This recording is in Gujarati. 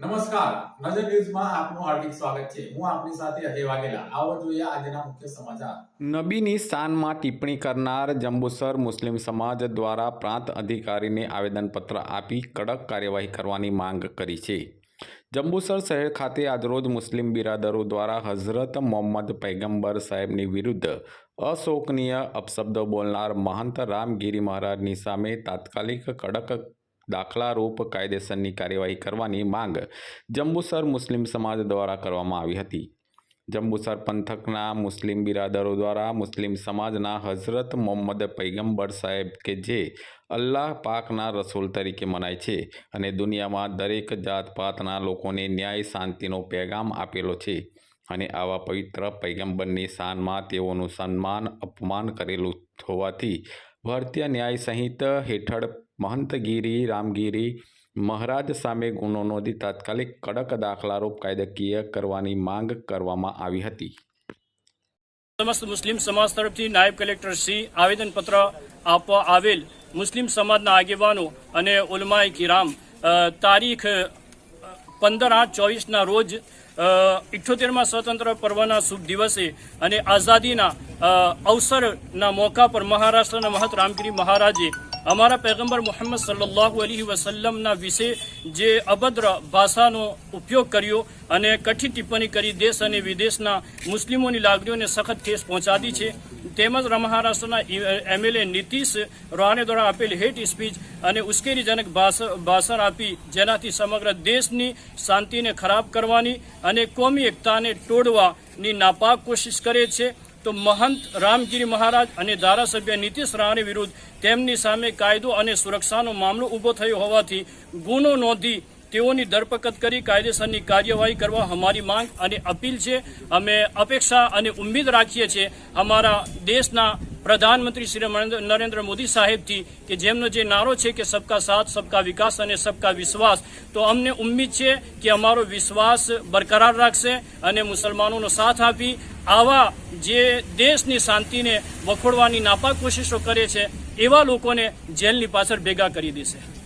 નમસ્કાર. નજર ન્યૂઝમાં આપનું હાર્દિક સ્વાગત છે. હું આપની સાથે અજય વાઘેલા. આવો જોઈએ આજના મુખ્ય સમાચાર. નબીની શાનમાં ટિપ્પણી કરનાર જંબુસર મુસ્લિમ સમાજ દ્વારા પ્રાંત અધિકારીને આવેદનપત્ર આપી કડક કાર્યવાહી કરવાની માંગ કરી છે. જંબુસર શહેર ખાતે આજરોજ મુસ્લિમ બિરાદરો દ્વારા હઝરત મોહમ્મદ પૈગંબર સાહેબની વિરુદ્ધ અશોકનીય અપશબ્દો બોલનાર મહંત રામગીરી મહારાજની સામે તાત્કાલિક કડક દાખલારૂપ કાયદેસરની કાર્યવાહી કરવાની માંગ જંબુસર મુસ્લિમ સમાજ દ્વારા કરવામાં આવી હતી. જંબુસર પંથકના મુસ્લિમ બિરાદરો દ્વારા મુસ્લિમ સમાજના હઝરત મોહમ્મદ પૈગંબર સાહેબ કે જે અલ્લાહ પાકના રસૂલ તરીકે મનાય છે અને દુનિયામાં દરેક જાત પાતના લોકોને ન્યાય શાંતિનો પેગામ આપેલો છે અને આવા પવિત્ર પૈગંબરની શાનમાં તેઓનું સન્માન અપમાન કરેલું હોવાથી ભારતીય ન્યાય સંહિતા હેઠળ મહંતગીરી, રામગીરી, મહારાજ સામે ગુનો નોંધી તાત્કાલિક કડક દાખલારૂપ કાયદાકીય કરવાની માંગ કરવામાં આવી હતી. સમસ્ત મુસ્લિમ સમાજ તરફથી નાયબ કલેક્ટર શ્રી આવેદનપત્ર આપવા આવેલ મુસ્લિમ સમાજના આગેવાનો અને ઉલમાએ કિરામ તારીખ પંદર આઠ ચોવીસના રોજ ઇઠ્ઠોતેરમાં સ્વતંત્ર પર્વના શુભ દિવસે અને આઝાદીના અવસરના મોકા પર મહારાષ્ટ્રના મહત રામગીરી મહારાજે અમારા પૈગંબર મુહમ્મદ સલ્લાહુ અલહી વસલ્લમના વિશે જે અભદ્ર ભાષાનો ઉપયોગ કર્યો અને કઠી ટિપ્પણી કરી દેશ અને વિદેશના મુસ્લિમોની લાગણીઓને સખત ઠેસ પહોંચાડી છે. તેમજ મહારાષ્ટ્રના એમએલએ નીતિશ રોહાને દ્વારા આપેલ હેટ સ્પીચ અને ઉશ્કેરીજનક ભાષ- ભાષણ આપી જેનાથી સમગ્ર દેશની શાંતિને ખરાબ કરવાની અને કોમી એકતાને તોડવાની નાપાક કોશિશ કરે છે. તો મહંત રામગીરી મહારાજ અને ધારાસભ્ય નીતિશ રાણે વિરુદ્ધ તેમની સામે કાયદો અને સુરક્ષાનો મામલો ઊભો થયો હોવાથી ગુનો નોંધી તેઓની ધરપકડ કરી કાયદેસરની કાર્યવાહી કરવા અમારી માંગ અને અપીલ છે. અમે અપેક્ષા અને ઉમ્મીદ રાખીએ છીએ અમારા દેશના પ્રધાનમંત્રી શ્રી નરેન્દ્ર- મોદી સાહેબથી કે જેમનો જે નારો છે કે સબકા સાથ, સબકા વિકાસ અને સબકા વિશ્વાસ, તો અમને ઉમ્મીદ છે કે અમારો વિશ્વાસ બરકરાર રાખશે અને મુસલમાનોનો સાથ આપી આવા જે દેશની શાંતિને વખોડવાની નાપાક કોશિશો કરે છે, એવા લોકોને જેલની પાછળ ભેગા કરી દેશે.